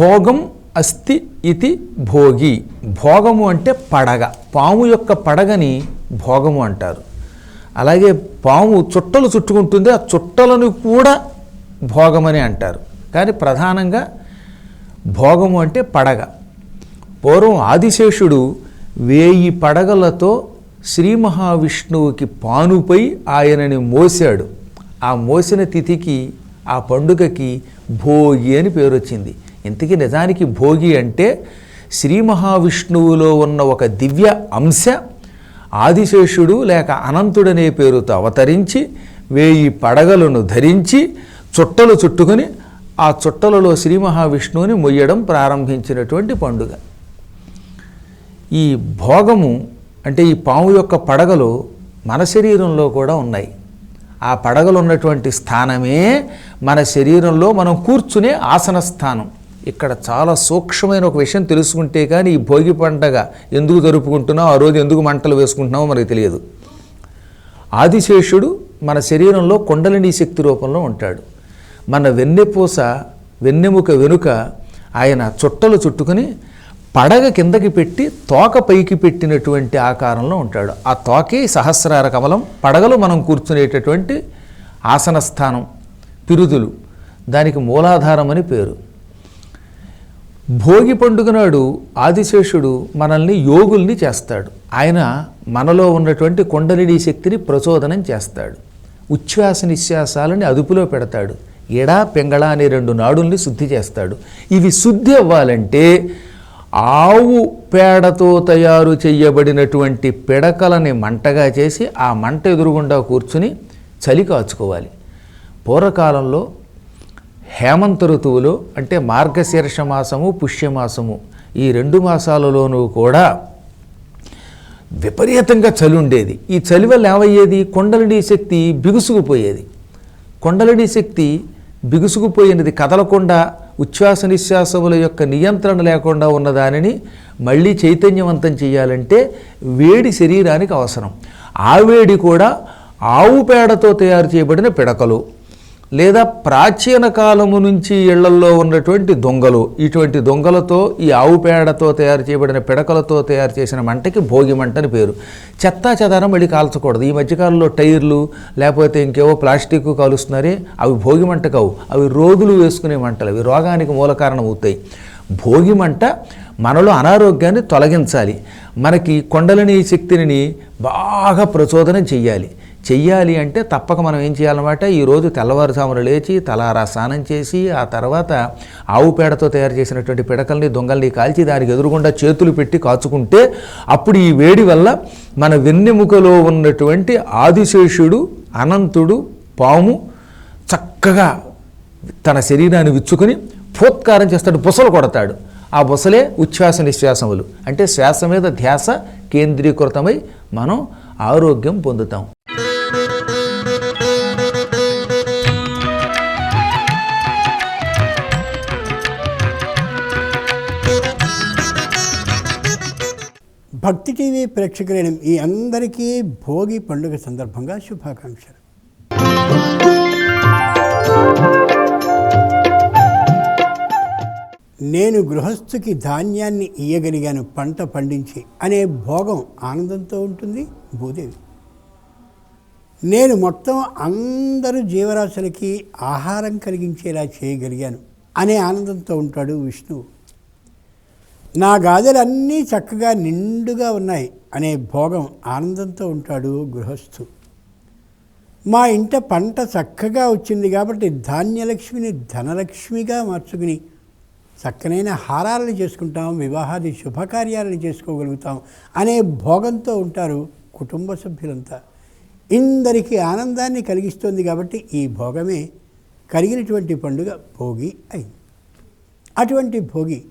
భోగం అస్తి ఇది భోగి. భోగము అంటే పడగ. పాము యొక్క పడగని భోగము అంటారు. అలాగే పాము చుట్టలు చుట్టుకుంటుంది ఆ చుట్టలను కూడా భోగమని అంటారు. కానీ ప్రధానంగా భోగము అంటే పడగ. పూర్వం ఆదిశేషుడు వేయి పడగలతో శ్రీ మహావిష్ణువుకి పానుపై ఆయనని మోసాడు ఆ మోసిన తిథికి ఆ పండుగకి భోగి అని పేరు వచ్చింది ఇంతకీ నిజానికి భోగి అంటే శ్రీ మహావిష్ణువులో ఉన్న ఒక దివ్య అంశ. ఆదిశేషుడు లేక అనంతుడనే పేరుతో అవతరించి వేయి పడగలను ధరించి చుట్టలు చుట్టుకొని ఆ చుట్టలలో శ్రీ మహావిష్ణువుని మొయ్యడం ప్రారంభించినటువంటి పండుగ. ఈ భోగము అంటే ఈ పాము యొక్క పడగలు మన శరీరంలో కూడా ఉన్నాయి. ఆ పడగలు ఉన్నటువంటి స్థానమే మన శరీరంలో మనం కూర్చునే ఆసన స్థానం ఇక్కడ చాలా సూక్ష్మమైన ఒక విషయం తెలుసుకుంటే కానీ ఈ భోగి పండగ ఎందుకు జరుపుకుంటున్నాం ఆ రోజు ఎందుకు మంటలు వేసుకుంటున్నామో మనకు తెలియదు. ఆదిశేషుడు మన శరీరంలో కుండలిని శక్తి రూపంలో ఉంటాడు. మన వెన్నెపూస వెన్నెముక వెనుక ఆయన చుట్టలు చుట్టుకుని పడగ కిందకి పెట్టి తోక పైకి పెట్టినటువంటి ఆకారంలో ఉంటాడు. ఆ తోకే సహస్రార కమలం. పడగలు మనం కూర్చునేటటువంటి ఆసన స్థానం పిరుదులు. దానికి మూలాధారం అని పేరు. భోగి పండుగ నాడు ఆదిశేషుడు మనల్ని యోగుల్ని చేస్తాడు. ఆయన మనలో ఉన్నటువంటి కుండలిని శక్తిని ప్రచోదనం చేస్తాడు. ఉచ్ఛ్వాస నిశ్వాసాలని అదుపులో పెడతాడు. ఎడా పెంగళ అనే రెండు నాడుల్ని శుద్ధి చేస్తాడు. ఇవి శుద్ధి అవ్వాలంటే ఆవు పేడతో తయారు చేయబడినటువంటి పిడకలని మంటగా చేసి ఆ మంట ఎదురుగుండా కూర్చుని చలి కాచుకోవాలి. పూర్వకాలంలో హేమంత ఋతువులో అంటే మార్గశీర్ష మాసము పుష్యమాసము ఈ రెండు మాసాలలోనూ కూడా విపరీతంగా చలి ఉండేది. ఈ చలి వల్ల ఏమయ్యేది? కొండలడి శక్తి బిగుసుకుపోయేది. కొండలడి శక్తి బిగుసుకుపోయినది కదలకుండా ఉచ్ఛ్వాస నిశ్వాసముల యొక్క నియంత్రణ లేకుండా ఉన్న దానిని మళ్ళీ చైతన్యవంతం చేయాలంటే వేడి శరీరానికి అవసరం. ఆ వేడి కూడా ఆవు పేడతో తయారు చేయబడిన పిడకలు. లేదా ప్రాచీన కాలము నుంచి ఇళ్ళల్లో ఉన్నటువంటి దొంగలు. ఇటువంటి దొంగలతో ఈ ఆవు పేడతో తయారు చేయబడిన పిడకలతో తయారు చేసిన మంటకి భోగి మంట అని పేరు. చెత్తా చెదారం మళ్ళీ కాల్చకూడదు. ఈ మధ్యకాలంలో టైర్లు లేకపోతే ఇంకేవో ప్లాస్టిక్ కాలుస్తున్నారే అవి భోగి మంట కావు. అవి రోగులు వేసుకునే మంటలు. అవి రోగానికి మూల కారణం అవుతాయి. భోగి మంట మనలో అనారోగ్యాన్ని తొలగించాలి. మనకి కొండలని శక్తిని బాగా ప్రచోదనం చెయ్యాలి. చెయ్యాలి అంటే తప్పక మనం ఏం చేయాలన్నమాట? ఈరోజు తెల్లవారుజామున లేచి తలారా స్నానం చేసి ఆ తర్వాత ఆవు పేడతో తయారు చేసినటువంటి పిడకల్ని దొంగల్ని కాల్చి దానికి ఎదురుగుండా చేతులు పెట్టి కాచుకుంటే అప్పుడు ఈ వేడి వల్ల మన వెన్నెముకలో ఉన్నటువంటి ఆదిశేషుడు అనంతుడు పాము చక్కగా తన శరీరాన్ని విచ్చుకొని ఫోత్కారం చేస్తాడు బుసలు కొడతాడు. ఆ బుసలే ఉచ్ఛ్వాస నిశ్వాసములు. అంటే శ్వాస మీద ధ్యాస కేంద్రీకృతమై మనం ఆరోగ్యం పొందుతాం. భక్తి టీవీ ప్రేక్షకులైన ఈ అందరికీ భోగి పండుగ సందర్భంగా శుభాకాంక్షలు. నేను గృహస్థుకి ధాన్యాన్ని ఇయ్యగలిగాను పంట పండించి అనే భోగం ఆనందంతో ఉంటుంది భూదేవి. నేను మొత్తం అందరు జీవరాశులకి ఆహారం కలిగించేలా చేయగలిగాను అనే ఆనందంతో ఉంటాడు విష్ణువు. నా గాజులన్నీ చక్కగా నిండుగా ఉన్నాయి అనే భోగం ఆనందంతో ఉంటాడు గృహస్థు. మా ఇంట పంట చక్కగా వచ్చింది కాబట్టి ధాన్యలక్ష్మిని ధనలక్ష్మిగా మార్చుకుని చక్కనైన హారాలను చేసుకుంటాం వివాహాది శుభకార్యాలను చేసుకోగలుగుతాం అనే భోగంతో ఉంటారు కుటుంబ సభ్యులంతా. ఇందరికీ ఆనందాన్ని కలిగిస్తుంది కాబట్టి ఈ భోగమే కలిగినటువంటి పండుగ భోగి అయింది. అటువంటి భోగి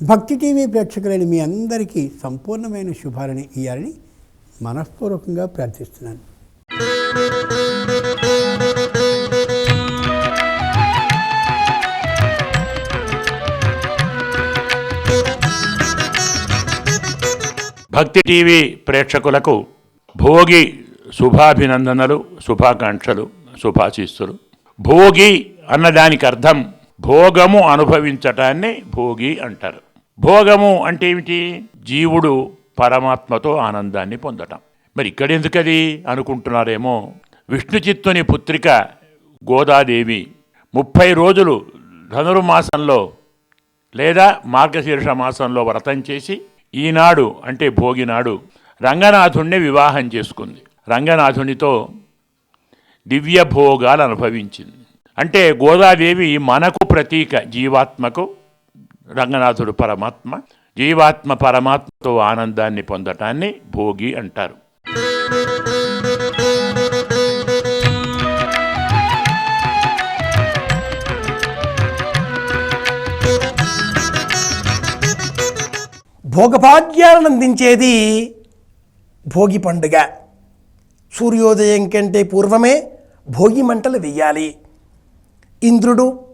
భక్తి టీవీ ప్రేక్షకులైన మీ అందరికీ సంపూర్ణమైన శుభాలని ఇవ్వాలని మనఃపూర్వకంగా ప్రార్థిస్తున్నాను. భక్తి టీవీ ప్రేక్షకులకు భోగి శుభాభినందనలు శుభాకాంక్షలు శుభాశీస్సులు. భోగి అన్నదానికి అర్థం భోగము అనుభవించటాన్ని భోగి అంటారు. భోగము అంటే ఏమిటి? జీవుడు పరమాత్మతో ఆనందాన్ని పొందటం. మరి ఇక్కడ ఎందుకది అనుకుంటున్నారేమో? విష్ణు చిత్తుని పుత్రిక గోదాదేవి ముప్పై రోజులు ధనుర్మాసంలో లేదా మార్గశీర్ష మాసంలో వ్రతం చేసి ఈనాడు అంటే భోగినాడు రంగనాథుణ్ణి వివాహం చేసుకుంది. రంగనాథునితో దివ్య భోగాలు అనుభవించింది అంటే గోదాదేవి మనకు ప్రతీక జీవాత్మకు రంగనాథుడు పరమాత్మ జీవాత్మ పరమాత్మతో ఆనందాన్ని పొందటాన్ని భోగి అంటారు. భోగభాగ్యాలను అందించేది భోగి పండుగ. సూర్యోదయం కంటే పూర్వమే భోగి మంటలు వెయ్యాలి ఇంద్రుడు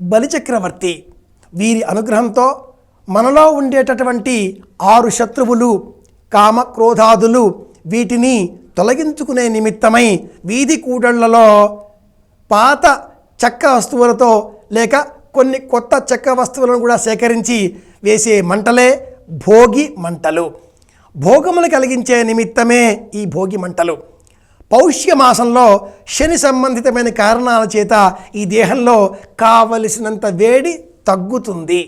బలిచక్రవర్తి. వీరి అనుగ్రహంతో మనలో ఉండేటటువంటి ఆరు శత్రువులు కామ క్రోధాదులు వీటిని తొలగించుకునే నిమిత్తమై వీధి కూడళ్ళలో పాత చెక్క వస్తువులతో లేక కొన్ని కొత్త చెక్క వస్తువులను కూడా సేకరించి వేసే మంటలే భోగి మంటలు. భోగములు కలిగించే నిమిత్తమే ఈ భోగి మంటలు. పౌష్య మాసంలో శని సంబంధితమైన కారణాల చేత ఈ దేహంలో కావలసినంత వేడి తగ్గుతుంది.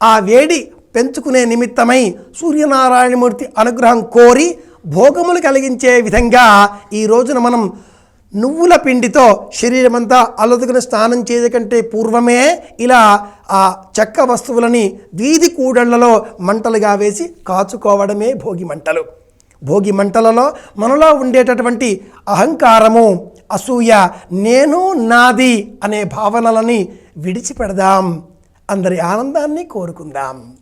ఆ వేడి పెంచుకునే నిమిత్తమై సూర్యనారాయణమూర్తి అనుగ్రహం కోరి భోగములు కలిగించే విధంగా ఈ రోజున మనం నువ్వుల పిండితో శరీరమంతా అలదుకుని స్నానం చేయకంటే పూర్వమే ఇలా ఆ చెక్క వస్తువులని వీధి కూడళ్ళలో మంటలుగా వేసి కాచుకోవడమే భోగి మంటలు. భోగి మంటలలో మనలో ఉండేటటువంటి అహంకారము అసూయ నేను నాది అనే భావనలని విడిచిపెడదాం. అందరి ఆనందాన్ని కోరుకుందాం.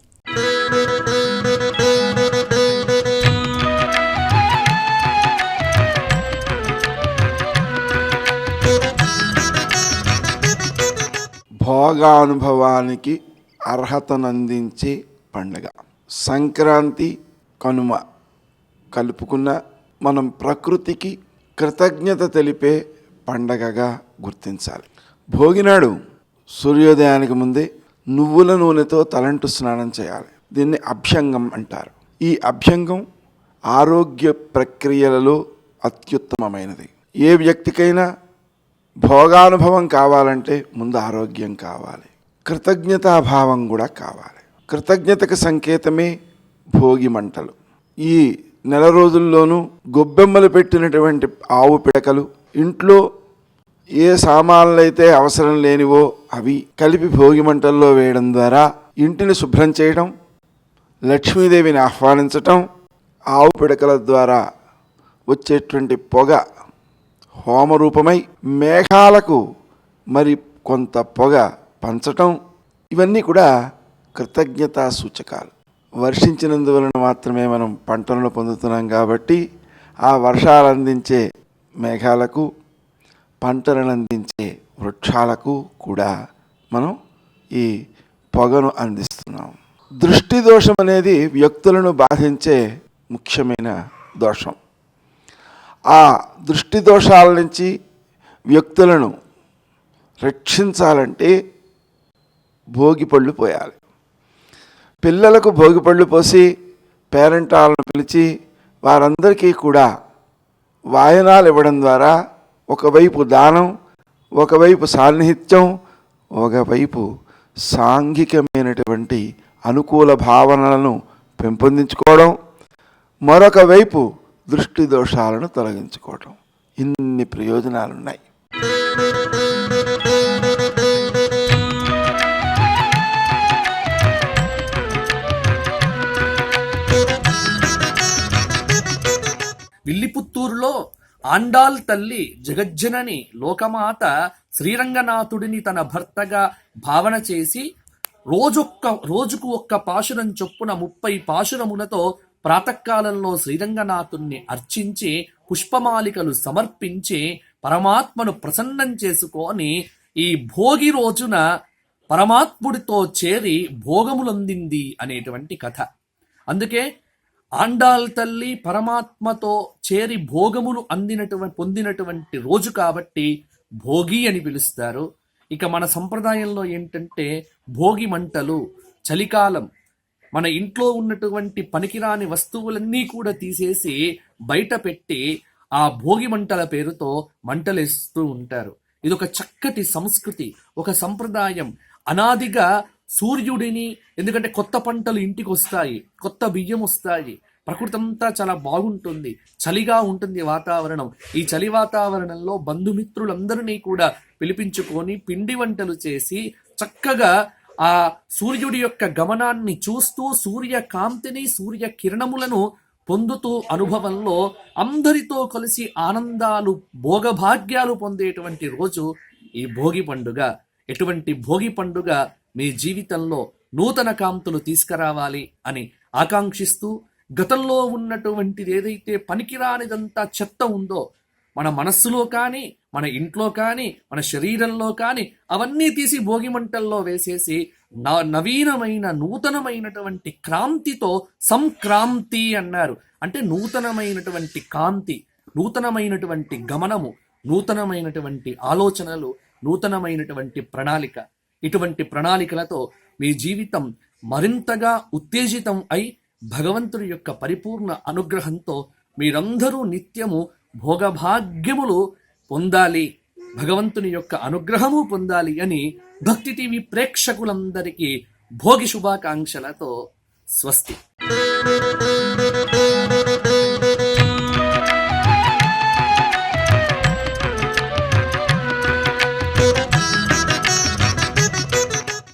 భోగానుభవానికి అర్హతనందించే పండగ. సంక్రాంతి కనుమ. కలుపుకున్న మనం ప్రకృతికి కృతజ్ఞత తెలిపే పండగగా గుర్తించాలి. భోగినాడు సూర్యోదయానికి ముందే నువ్వుల నూనెతో తలంటు స్నానం చేయాలి. దీన్ని అభ్యంగం అంటారు. ఈ అభ్యంగం ఆరోగ్య ప్రక్రియలలో అత్యుత్తమమైనది. ఏ వ్యక్తికైనా భోగానుభవం కావాలంటే ముందు ఆరోగ్యం కావాలి. కృతజ్ఞతాభావం కూడా కావాలి. కృతజ్ఞతకు సంకేతమే భోగి మంటలు. ఈ నెల రోజుల్లోనూ గొబ్బెమ్మలు పెట్టినటువంటి ఆవు పిడకలు ఇంట్లో ఏ సామాన్లు అయితే అవసరం లేనివో అవి కలిపి భోగి మంటల్లో వేయడం ద్వారా ఇంటిని శుభ్రం చేయడం లక్ష్మీదేవిని ఆహ్వానించటం ఆవు పిడకల ద్వారా వచ్చేటువంటి పొగ హోమరూపమై మేఘాలకు మరి కొంత పొగ పంచటం ఇవన్నీ కూడా కృతజ్ఞతా సూచకాలు. వర్షించినందువలన మాత్రమే మనం పంటలను పొందుతున్నాం కాబట్టి ఆ వర్షాలు అందించే మేఘాలకు పంటలను అందించే వృక్షాలకు కూడా మనం ఈ పొగను అందిస్తున్నాం. దృష్టి దోషం అనేది వ్యక్తులను బాధించే ముఖ్యమైన దోషం. ఆ దృష్టి దోషాల నుంచి వ్యక్తులను రక్షించాలంటే భోగిపళ్ళు పోయాలి. పిల్లలకు భోగిపళ్ళు పోసి పేరెంటాలను పిలిచి వారందరికీ కూడా వాయనాలు ఇవ్వడం ద్వారా ఒకవైపు దానం ఒకవైపు సాన్నిహిత్యం ఒకవైపు సాంఘికమైనటువంటి అనుకూల భావనలను పెంపొందించుకోవడం మరొక వైపు దృష్టి దోషాలను తొలగించుకోవటం ఇన్ని ప్రయోజనాలు ఉన్నాయి విల్లిపుత్తూరులో ఆండాల్ తల్లి జగజ్జనని లోకమాత శ్రీరంగనాథుడిని తన భర్తగా భావన చేసి రోజొక్క రోజుకు ఒక్క పాశురం చొప్పున ముప్పై పాశురములతో ప్రాతకాలంలో శ్రీరంగనాథుణ్ణి అర్చించి పుష్పమాలికలు సమర్పించి పరమాత్మను ప్రసన్నం చేసుకొని ఈ భోగి రోజున పరమాత్ముడితో చేరి భోగములందింది అనేటువంటి కథ. అందుకే ఆండాల్ తల్లి పరమాత్మతో చేరి భోగములు అందినటువంటి పొందినటువంటి రోజు కాబట్టి భోగి అని పిలుస్తారు. ఇక మన సంప్రదాయంలో ఏంటంటే భోగి మంటలు చలికాలం మన ఇంట్లో ఉన్నటువంటి పనికిరాని వస్తువులన్నీ కూడా తీసేసి బయట పెట్టి ఆ భోగి మంటల పేరుతో మంటలేస్తూ ఉంటారు. ఇది ఒక చక్కటి సంస్కృతి ఒక సంప్రదాయం. అనాదిగా సూర్యుడిని ఎందుకంటే కొత్త పంటలు ఇంటికి వస్తాయి కొత్త బియ్యం వస్తాయి. ప్రకృతి అంతా చాలా బాగుంటుంది చలిగా ఉంటుంది వాతావరణం. ఈ చలి వాతావరణంలో బంధుమిత్రులందరినీ కూడా పిలిపించుకొని పిండి వంటలు చేసి చక్కగా ఆ సూర్యుడి యొక్క గమనాన్ని చూస్తూ సూర్య కాంతిని సూర్య కిరణములను పొందుతూ అనుభవంలో అందరితో కలిసి ఆనందాలు భోగభాగ్యాలు పొందేటువంటి రోజు ఈ భోగి పండుగ. ఎటువంటి భోగి పండుగ మీ జీవితంలో నూతన కాంతులు తీసుకురావాలి అని ఆకాంక్షిస్తూ గతంలో ఉన్నటువంటిది ఏదైతే పనికిరానిదంతా చెత్త ఉందో మన మనస్సులో కానీ మన ఇంట్లో కానీ మన శరీరంలో కానీ అవన్నీ తీసి భోగిమంటల్లో వేసేసి న- నవీనమైన నూతనమైనటువంటి క్రాంతితో సంక్రాంతి అన్నారు. అంటే నూతనమైనటువంటి కాంతి నూతనమైనటువంటి గమనము నూతనమైనటువంటి ఆలోచనలు నూతనమైనటువంటి ప్రణాళిక. ఇటువంటి ప్రణాళికలతో మీ జీవితం మరింతగా ఉత్తేజితం అయి భగవంతుడి యొక్క పరిపూర్ణ అనుగ్రహంతో మీరందరూ నిత్యము భోగభాగ్యములు పొందాలి. భగవంతుని యొక్క అనుగ్రహము పొందాలి అని భక్తి టీవీ ప్రేక్షకులందరికీ భోగి శుభాకాంక్షలతో స్వస్తి.